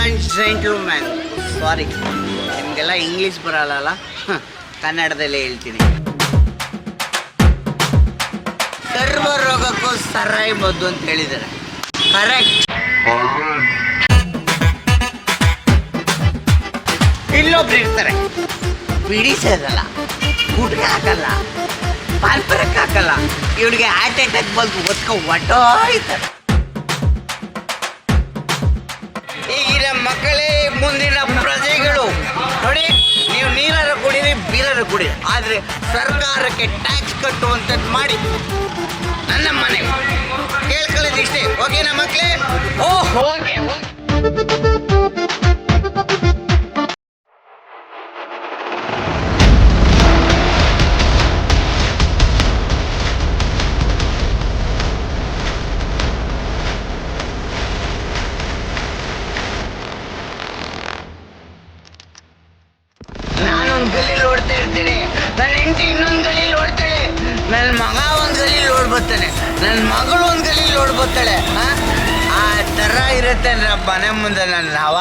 And gentleman ಸಾರಿ ನಿಮಗೆಲ್ಲ English ಬರಲ್ಲ ಕನ್ನಡದಲ್ಲಿ ಹೇಳ್ತೀನಿ. ಗರ್ಭ ರೋಗಕ್ಕೂ ಸರಾಯಿ ಮದ್ದು ಅಂತ ಹೇಳಿದ್ದಾರೆ. ಕರೆಕ್ಟ್ ಇಲ್ಲೊಬ್ರು ಇರ್ತಾರೆ. ಬಿಡಿಸೋದಲ್ಲ. ಊಟಕ್ಕೆ ಹಾಕಲ್ಲ. ಪಾಲ್ಪರಕ್ಕೆ ಹಾಕಲ್ಲ. ಇವಳಿಗೆ ಅಟ್ಯಾಕ್ ಬಂದು ಒತ್ಕೊ ಒಟ್ಟೋಯ್ತಾರೆ ಮಕ್ಕಳೇ, ಮುಂದಿನ ಪ್ರಜೆಗಳು. ನೋಡಿ, ನೀವು ನೀರರ ಕುಡೀರಿ ಬೀರರ ಕುಡೀರಿ. ಆದರೆ ಸರ್ಕಾರಕ್ಕೆ ಟ್ಯಾಕ್ಸ್ ಕಟ್ಟುವಂಥದ್ದು ಮಾಡಿ. ನನ್ನ ಮನೆ. ಕೇಳ್ಕೊಳ್ಳೋದಿಷ್ಟೇ. ಓಕೆನಾ ಮಕ್ಕಳೇ? ಓ ಓಕೆ ನಾನೊಂದು ಗಲೀಲ್ ಓಡ್ತಾ ಇರ್ತೀನಿ. ನನ್ನ ಹೆಂಡತಿ ಇನ್ನೊಂದು ಗಲೀಲ್ ಓಡ್ತಾಳೆ ನನ್ನ ಮಗ ಒಂದು ಗಲೀಲಿ ಓಡ್ ಬರ್ತಾನೆ. ನನ್ನ ಮಗಳು ಒಂದು ಗಲೀಲ್ ಓಡ್ಬರ್ತಾಳೆ ಆ? ಆ ಥರ ಇರುತ್ತೆ ನನ್ನ ಮನೆ ಮುಂದೆ ನನ್ನ ಹವ.